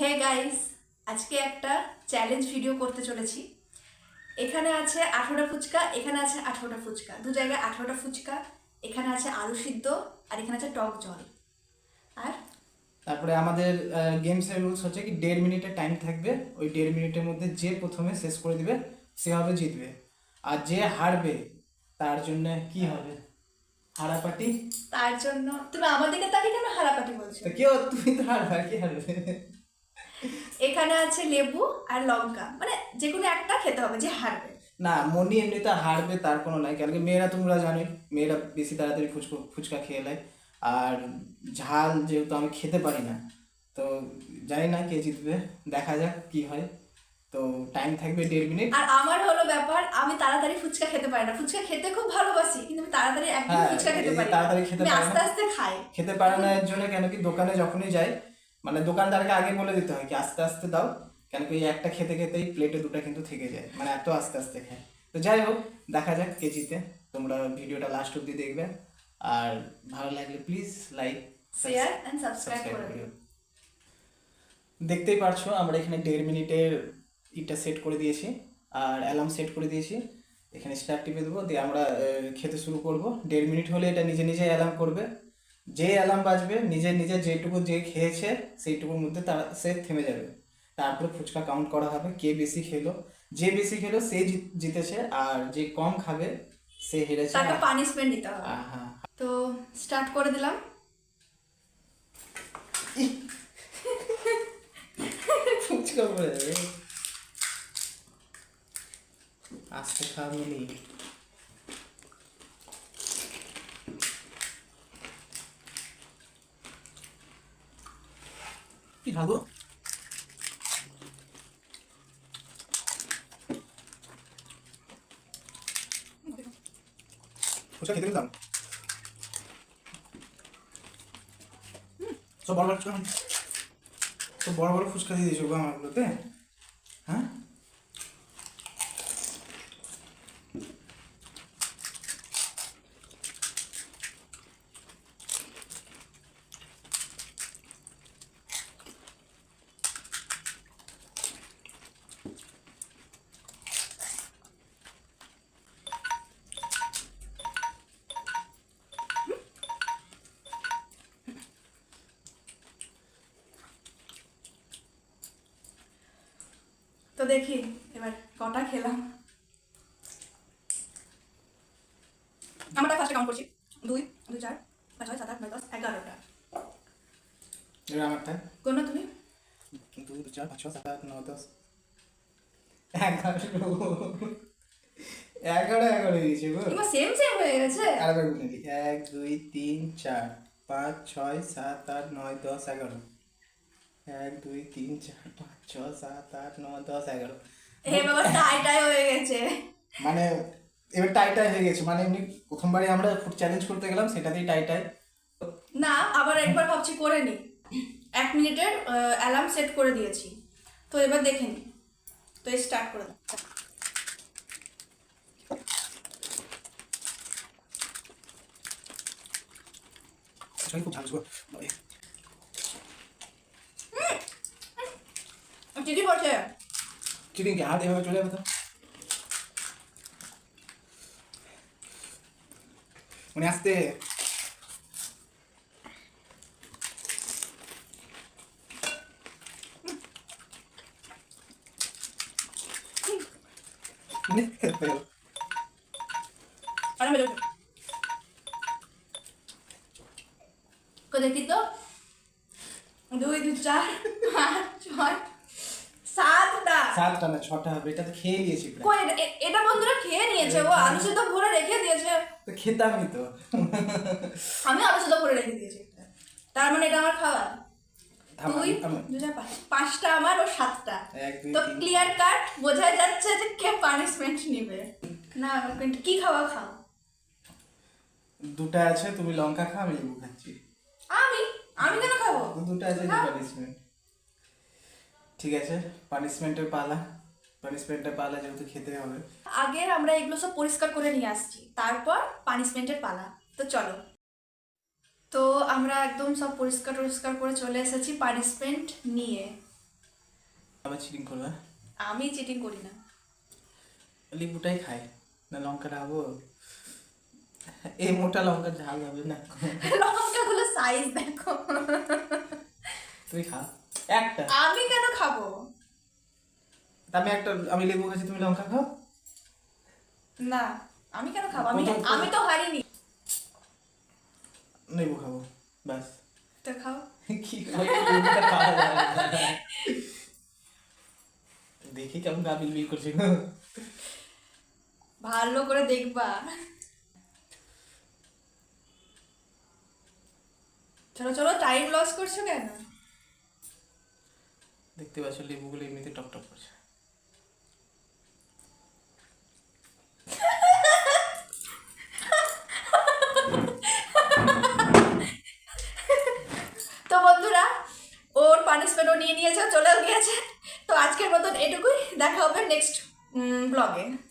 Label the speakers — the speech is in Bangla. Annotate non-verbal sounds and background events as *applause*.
Speaker 1: হে গাইস আজকে একটা চ্যালেঞ্জ ভিডিও করতে চলেছি এখানে আছে আঠেরোটা ফুচকা এখানে আছে আঠেরোটা ফুচকা দু জায়গায় আঠেরোটা ফুচকা এখানে আছে আলু সিদ্ধ আর এখানে আছে টক জল
Speaker 2: আর তারপরে আমাদের গেমসের রুলস হচ্ছে কি দেড় মিনিটের টাইম থাকবে ওই দেড় মিনিটের মধ্যে যে প্রথমে শেষ করে দিবে সেভাবে জিতবে আর যে হারবে তার জন্য কি হবে হারাপাটি
Speaker 1: তার জন্য তুমি আমাদেরকে তাকে কেন হারাপাটি বলছো
Speaker 2: কেউ তুমি তো হারবে কি হারবে
Speaker 1: এখানে আছে লেবু আর লঙ্কা মানে যে কোনো একটা খেতে হবে যে হারবে
Speaker 2: না মনি এমনিতে হারবে তার কোনো নাই কারণ কি মেয়েরা তোমরা জানোই মেয়েরা বেশি তাড়াতাড়ি ফুচকা ফুচকা খেয়ে নেয় আর ঝাল যেহেতু আমি খেতে পারি না তো জানি না কে জিতবে দেখা যাক কি হয় তো টাইম থাকবে দেড় মিনিট
Speaker 1: আর আমার হলো ব্যাপার আমি তাড়াতাড়ি ফুচকা খেতে পারি না ফুচকা খেতে খুব ভালোবাসি কিন্তু আমি তাড়াতাড়ি
Speaker 2: একদম হ্যাঁ, ফুচকা খেতে পারি তাড়াতাড়ি খেতে
Speaker 1: পারি আস্তে আস্তে খাই
Speaker 2: খেতে পারি না এর জন্য কেন কি দোকানে যখনই যাই মানে দোকানদারকে আগে বলে দিতে হয় কি আস্তে আস্তে দাও কেন কি একটা খেতে খেতেই প্লেটে দুটা কিন্তু থেকে যায় মানে এত আস্তে আস্তে খায় তো যাই হোক দেখা যাক কেজিতে তোমরা ভিডিওটা লাস্ট অব্দি দেখবে আর ভালো লাগলে please like share and subscribe করে দেখতেই পারছো আমরা এখানে দেড় মিনিটের ইটা সেট করে দিয়েছি আর অ্যালার্ম সেট করে দিয়েছি এখানে স্টার্ট টিপে দেবো দিয়ে আমরা খেতে শুরু করব দেড় মিনিট হলে এটা নিজে নিজে অ্যালার্ম করবে যে অ্যালার্ম বাজবে নিজে নিজে যেটুকু যে খেয়েছে সেইটুকুর মধ্যে তারা সে থেমে যাবে তারপরে ফুচকা কাউন্ট করা হবে কে বেশি খেলো যে বেশি খেলো সে জিতেছে আর যে কম খাবে সে হেরেছে
Speaker 1: তাকে পানিশমেন্ট দিতে হবে হ্যাঁ, হ্যাঁ। তো স্টার্ট করে দিলাম
Speaker 2: ফুচকা পড়ে যাবে আস্তে খাওয়া কি খাবো ফুচকা খেতে দিলাম সব বড় বড় বড় বড় ফুচকা দিয়ে দিয়েছো আমার
Speaker 1: দেখি এবার কটা খেলাম আমরা ফার্স্টে কাউন্ট করছি দুই দুই চার পাঁচ ছয় সাত আট নয়
Speaker 2: দশ এগারোটা আমারটা কোন তুমি দশ এগারো এগারো এগারো হয়ে গো
Speaker 1: সেম সেম হয়ে গেছে
Speaker 2: আরেকবার এক দুই তিন চার পাঁচ ছয় সাত আট নয় দশ এগারো এক দুই তিন চার পাঁচ ছ সাত আট নয় দশ এগারো
Speaker 1: টাই টাই হয়ে গেছে
Speaker 2: মানে এবার টাই হয়ে গেছে মানে এমনি প্রথমবারে আমরা ফুড চ্যালেঞ্জ করতে গেলাম সেটাতেই টাই টাই
Speaker 1: না আবার একবার ভাবছি করে নি এক মিনিটের অ্যালার্ম সেট করে দিয়েছি তো এবার দেখে নি তো স্টার্ট করে দাও খুব ভালো চিঠি পড়ছে
Speaker 2: চিটিং কি হাত এভাবে চলে যাবে তো উনি আসতে
Speaker 1: দেখি তো দুই দুই চার পাঁচ ছয় সাতটা
Speaker 2: সাতটা না ছটা হবে এটা তো খেয়ে নিয়েছি
Speaker 1: কই এটা বন্ধুরা খেয়ে নিয়েছে ও আলু সিদ্ধ ভরে রেখে দিয়েছে
Speaker 2: তো খেতামই তো
Speaker 1: আমি আলু সিদ্ধ ভরে রেখে দিয়েছি তার মানে এটা আমার তুই পাঁচটা আমার ও সাতটা তো ক্লিয়ার কাট বোঝা যাচ্ছে যে কে পানিশমেন্ট নিবে না কি খাওয়া খাও
Speaker 2: দুটা আছে তুমি লঙ্কা খাও আমি লেবু খাচ্ছি
Speaker 1: আমি আমি কেন খাবো
Speaker 2: দুটা আছে পানিশমেন্ট ঠিক আছে পানিশমেন্টের পালা পানিশমেন্টের পালা যেহেতু খেতে হবে
Speaker 1: আগের আমরা এগুলো সব পরিষ্কার করে নিয়ে আসছি তারপর পানিশমেন্টের পালা তো চলো তো আমরা একদম সব পরিষ্কার টরিষ্কার করে চলে এসেছি পানিশমেন্ট নিয়ে
Speaker 2: আমি চিটিং করবে হ্যাঁ?
Speaker 1: আমি চিটিং করি না
Speaker 2: লিবুটাই খাই না লঙ্কা রাবো এই মোটা লঙ্কা ঝাল হবে না
Speaker 1: *laughs* লঙ্কাগুলো সাইজ দেখো
Speaker 2: তুই খা একটা
Speaker 1: আমি কেন খাবো
Speaker 2: আমি একটা আমি লেবু খাচ্ছি তুমি লঙ্কা খাও
Speaker 1: না আমি কেন খাবো আমি আমি তো হারিনি লেবু খাবো খাও কি
Speaker 2: দেখি কেমন গা বিল করছি
Speaker 1: ভালো করে দেখবা চলো চলো টাইম লস করছো কেন
Speaker 2: দেখতে পাচ্ছ লেবুগুলো এমনিতে টকটক করছে
Speaker 1: তো বন্ধুরা ওর ও নিয়ে নিয়েছে চলেও গিয়েছে তো আজকের মতন এটুকুই দেখা হবে নেক্সট ব্লগে